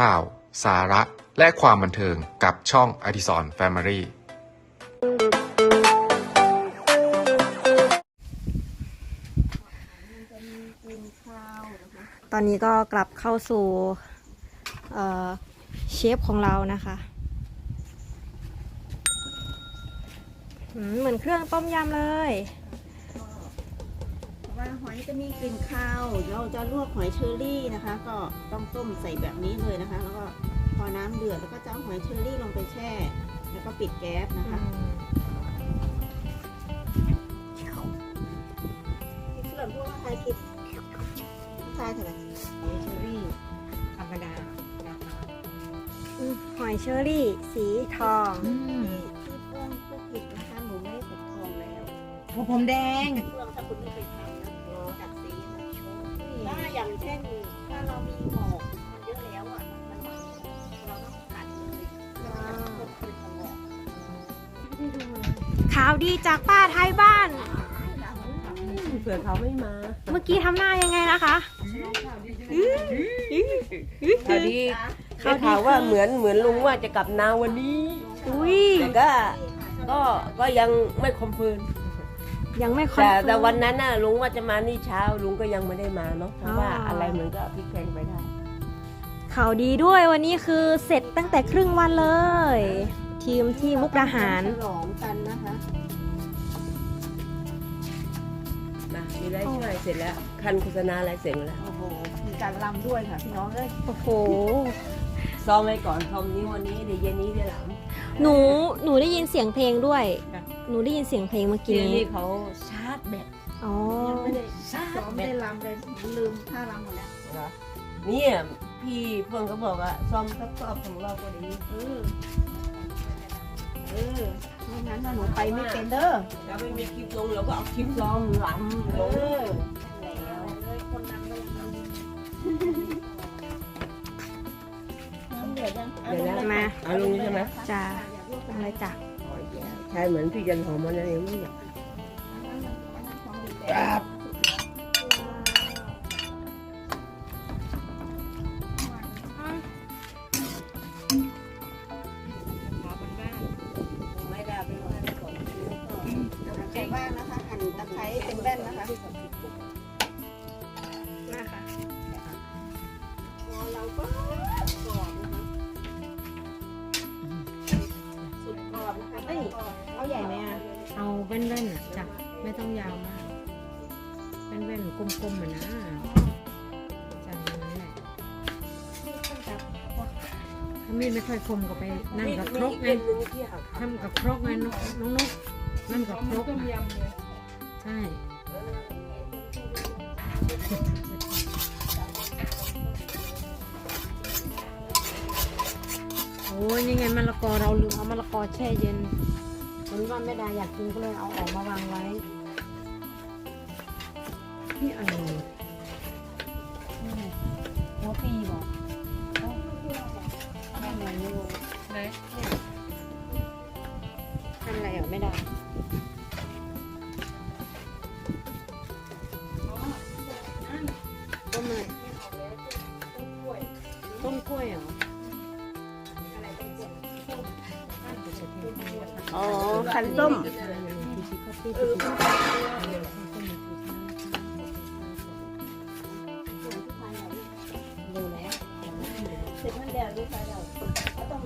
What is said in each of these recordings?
ข่าว สาระ และความบันเทิงกับช่องอดิสรแฟมิลี่ตอนนี้ก็กลับเข้าสู่เเชฟของเรานะคะเหมือนเครื่องต้มยำเลย ว่าหอยจะมีกลิ่นคาว เราจะลวกหอยเชอรี่นะคะ ก็ต้องต้มใส่แบบนี้เลยนะคะ แล้วก็พอน้ำเดือดแล้วก็จะเอาหอยเชอรี่ลงไปแช่ แล้วก็ปิดแก๊สนะคะที่ส่วนพวกไทยกินไทยเท่าไหร่หอยเชอรี่ธรรมดาราคาอืมหอยเชอรี่ สีทองที่ที่เฟื่องผู้ผิดนะคะหนูไม่ได้กดทองแล้วหัวผมแดงเฟื่องถ้าคุณไม่เคยทำ ถ้าอย่างเช่นถ้าเรามีหมอกมันเยอะแล้วอะมันเราต้องตัดเลยแล้วมันจะควบคุมตลอดข่าวดีจากป้าไทยบ้าน เผื่อเขาไม่มาเมื่อกี้ทำหน้ายังไงนะคะข่าวดีได้ข่าวว่าเหมือนเหมือนลุงว่าจะกลับนาวันนี้ อุ้ยแต่ก็ก็ก็ยังไม่คอมเฟิร์ม ยังไม่คอนแต่เฟิร์มแต่วันนั้นน่ะลุงว่าจะมานี่เช้าลุงก็ยังไม่ได้มาเนาะเพราะว่าอ๋อออะไรเหมือนก็พลิกแพลงไปได้ข่าวดีด้วยวันนี้คือเสร็จตั้งแต่ครึ่งวันเลย ทีมที่มุกดาหารฉลองกันนะคะนะมีอะไรช่วยเสร็จแล้ว คันโฆษณาอะไรเสร็จแล้วโอ้โหมีการรำด้วยค่ะพี่น้องเอ้ยโอ้โหซ้อมไว้ก่อนซ้อมนี้วันนี้เดี๋ยวเย็นนี้เดี๋ยวหลังหนูหนูได้ยินเสียงเพลงด้วยค่ะ หนูได้ยินเสียงเพลงเมื่อทีกี้นี้เขาชาร์จแบตอ๋อไม่ได้ชาร์ซ้อจมแบไม่ตได้รำเลยลืมท่ารำหมดแล้วเหรอเนี่ยพี่เพื่อนก็บอกว่าซ้อมสักรอบของเราก็ดีเออเออไม่งั้นน่ะหนูไปไม่เป็นเด้อถ้าไม่มีคลิปลงเราก็เอาคลิปซ้อมหลังเอลงอแล้วเลยคนนั้นก็ยังน้ำเดือดยังเอาลงเลยมาเอาลงใช่ไหมจ้าอะไรจ้ะ ใช่เหมือนพี่จันหอมมันอะไรไม่อยากครับไม่ได้ไปว่าก่อนใจบ้างนะคะหั่นตะไคร้เป็นแว่นนะคะ แว่นๆกลมๆเหมือนนะจังนั้นแหละถ้ามีดไม่ค่อยคมก็ไปนั่นกับครกไงทำกับครกไงน้องน้องนกนั่นกับครกใช่โอ้ยนี่ไงมะละกอเราลืมเอามะละกอแช่เย็นวันนี้ว่าแม่ดาอยากกินก็เลยเอาออกมาวางไว้ นี่อะไรนี่หัวปีบอกอะไรไม่รู้ทำอะไรอะไม่ได้ต้มอะไรต้มกล้วยเหรออ๋อ คันส้ม เสร็จมันแดดด้วยค่ะเราก็ต้อง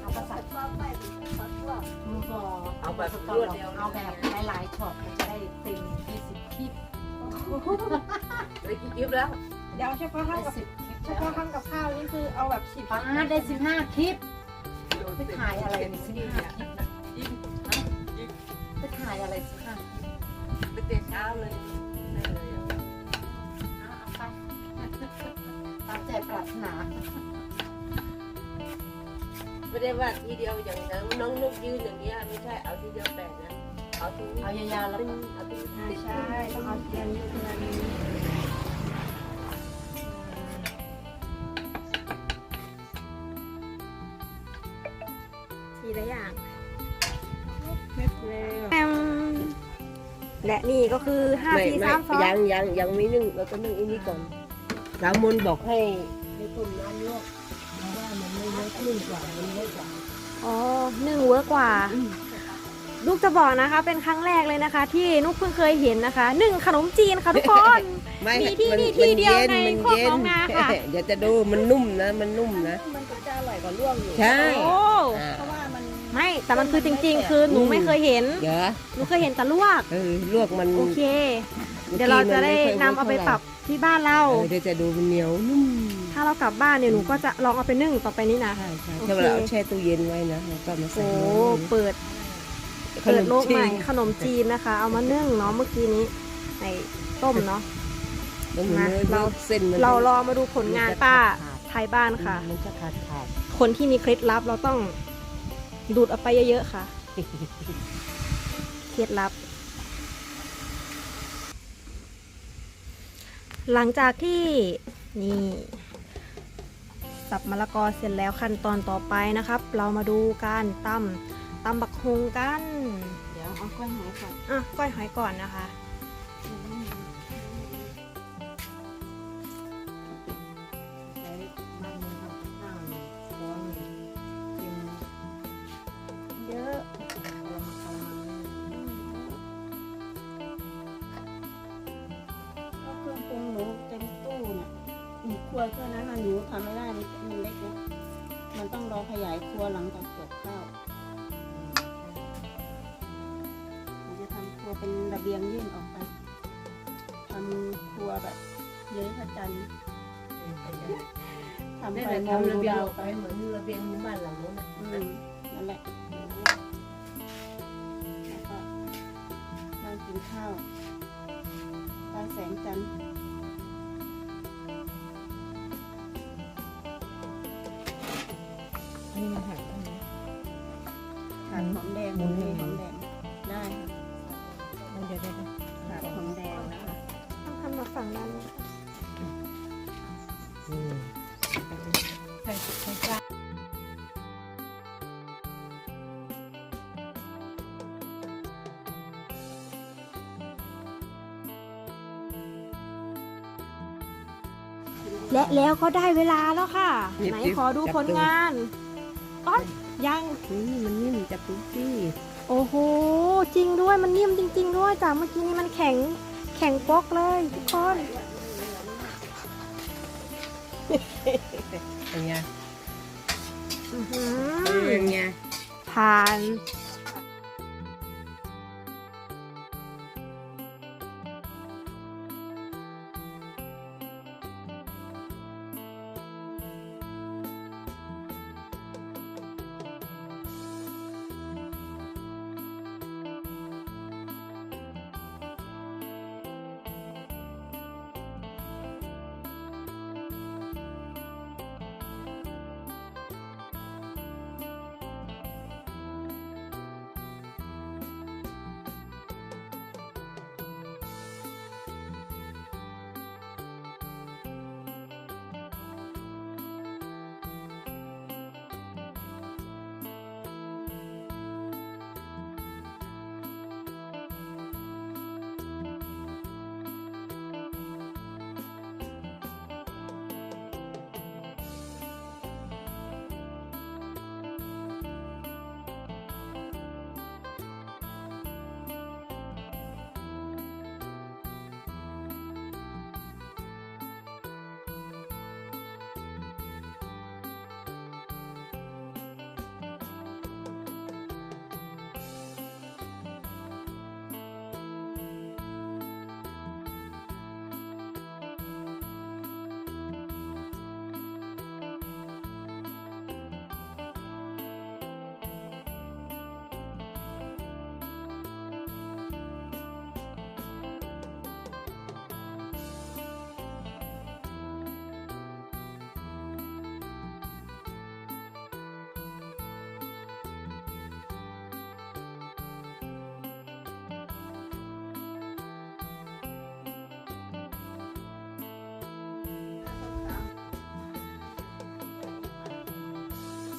เอาภาษาชอบไปภาษาชอบมันก็เอาแบบรวดเดียว เอาแบบหลายๆช็อตจะได้เต็มยี่สิบคลิปไปกินยิบแล้วเดี๋ยวเฉพาะได้ทำกับสิบคลิปเฉพาะทำกับข้าวนี่คือเอาแบบสิบป้าได้สิบห้าคลิปไปถ่ายอะไรสิบห้าคลิปนะไปถ่ายอะไรสิบห้าคลิปไปเตะเช้าเลยเอาไปตามใจปรารถนา ไม่ได้ว่าทีเดียวอย่างนั้นน้องนุกยืนอย่างเงี้ยไม่ใช่เอาทีเดียวแปดนะเอาทีเอายาวๆแล้วตึ้งก็เอาทีใช่ต้องเอาเทียนเทียนทีละอย่างแอมและนี่ก็คือห้าไม่สี่ไม่สามสองยังยังยังไม่นึ่งเราก็นึ่งอันนี้ก่อนสามมนบอกให้ให้ต้มน้ำลวก เเวิร์กนึ่งกว่ามันเวิร์กกว่าอ๋อหนึ่งเวิร์กกว่า ลูกจะบอกนะคะ เป็นครั้งแรกเลยนะคะ ที่นุกเพิ่งเคยเห็นนะคะหนึ่งขนมจีนค่ะทุกคนไม่มีที่มันี่ที่เดียวมัในมัโคกหนองนาค่ะเดี๋ยวจะดูมันนุ่มนะ มันนุ่มนะมันก็จะอร่อยกว่าลวกอยู่ใช่โอ้อ่าเพราะว่ามันไม่แต่มันคือจริง ๆ คือหนูไม่เคยเห็นเดี๋ยวหนูเคยเห็นแต่ลวกเออลวกมันโอเค เดี๋ยวเราจะได้นำเอาไปปรับที่บ้านเรา เออเดี๋ยวจะดูมันเหนียวนุ่มถ้าเรากลับบ้านเนี่ยหนูก็จะลองเอาไปนึ่งต่อไปนี้นะ ใช่ใช่โอเค ถ้าเราเอาแช่ตู้เย็นไว้นะแล้วก็มาใส่โอ้ในเปิด ขเปินดมโลกใหม่จีนขนมจีนนะคะ เอามานึ่งเนาะเมื่อกี้นี้ในต้มเนาะ แล้วมันมาเนื้อเรา เส้นมันเรารอมาดูผลงานป้าไทยบ้านค่ะ มันจะขาดขาดคนที่มีเคล็ดลับเราต้องดูดเอาไปเยอะๆค่ะ เคล็ดลับ หลังจากที่นี่สับมะละกอเสร็จแล้วขั้นตอนต่อไปนะครับ เรามาดูการตำตำบักฮงกัน เดี๋ยวเอาก้อยหอยก่อน อะก้อยหอยก่อนนะคะ รัวแค่นั้นนะหนูทำไม่ได้มันมันเล็กนะมันต้องรอขยายครัวหลังจากจบข้าวหนูจะทำครัวเป็นระเบียงยื่นออกไปทำครัวแบบเย้ยพระจันทร์ทำนั่นไปแหละมองทำดูระเบียงดาวออกไปไปเหมือนระเบียงหมู่บ้านหลังนู้นน่ะอืมนั่นแหละแล้วก็นั่งกินข้าวใต้แสงจันทร์ นนี้มันหักได้ไหมขาดหอมแดงหมูหอมแดง ได้ค่ะเอาเดี๋ยวเดี๋ยวเดี๋ยวขาดหอมแดงนะคะต้องทำมาฝั่งนั้นอืมใส่ใส่ปลาและแล้วก็ได้เวลาแล้วค่ะ ไหนขอดูผลงาน อ๋อยังนี่มันนิ่มจับดูสิโอ้โห จริงด้วยมันนิ่มจริง ๆ ด้วยจากเมื่อกี้นี้มันแข็งแข็งป๊อกเลยทุกคนเป็นไงอื้อหืเป็นอไงผ่าน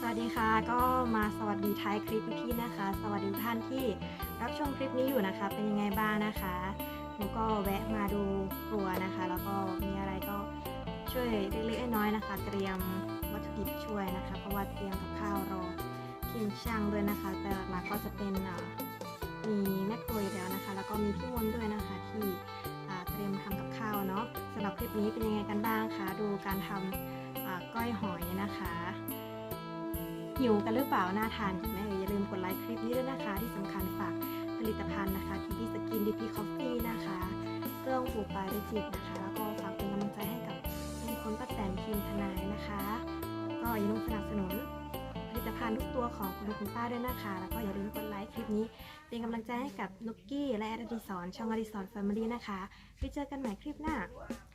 วัสดีค่ะ ก็มาสวัสดีท้ายคลิปพี่ๆนะคะ สวัสดีทุกท่านที่รับชมคลิปนี้อยู่นะคะ เป็นยังไงบ้างนะคะหนูก็แวะมาดูครัวนะคะ แล้วก็มีอะไรก็ช่วยเล็กๆน้อยๆนะคะ เตรียมวัตถุดิบช่วยนะคะ เพราะว่าเตรียมกับข้าวรอทีมช่างด้วยนะคะ แต่หลักๆก็จะเป็นมีแม่ครัวอยู่แล้วนะคะ แล้วก็มีพี่มนด้วยนะคะ ที่เตรียมทำกับข้าวเนาะสำหรับคลิปนี้เป็นยังไงกันบ้างคะ ดูการทำอ่าก้อยหอยนะคะ หิวกันหรือเปล่าน่าทานกันไหมเอ่ยอย่าลืมกดไลค์คลิปนี้ด้วยนะคะ ที่สำคัญฝากผลิตภัณฑ์นะคะทีพีสกินดีพีคอฟฟี่นะคะ เครื่องปลูกปลายไดจิตนะคะ แล้วก็ฝากเป็นกำลังใจให้กับทุกคนป้าแตนทีมทนายนะคะ ก็อย่าลืมสนับสนุนผลิตภัณฑ์ทุกตัวของคุณลุงคุณป้าด้วยนะคะ แล้วก็อย่าลืมกดไลค์คลิปนี้ เป็นกำลังใจให้กับนุกกี้และอดิสรช่องอดิสรแฟมิลี่นะคะไปเจอกันใหม่คลิปหน้า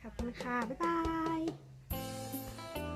ขอบคุณค่ะบ๊ายบาย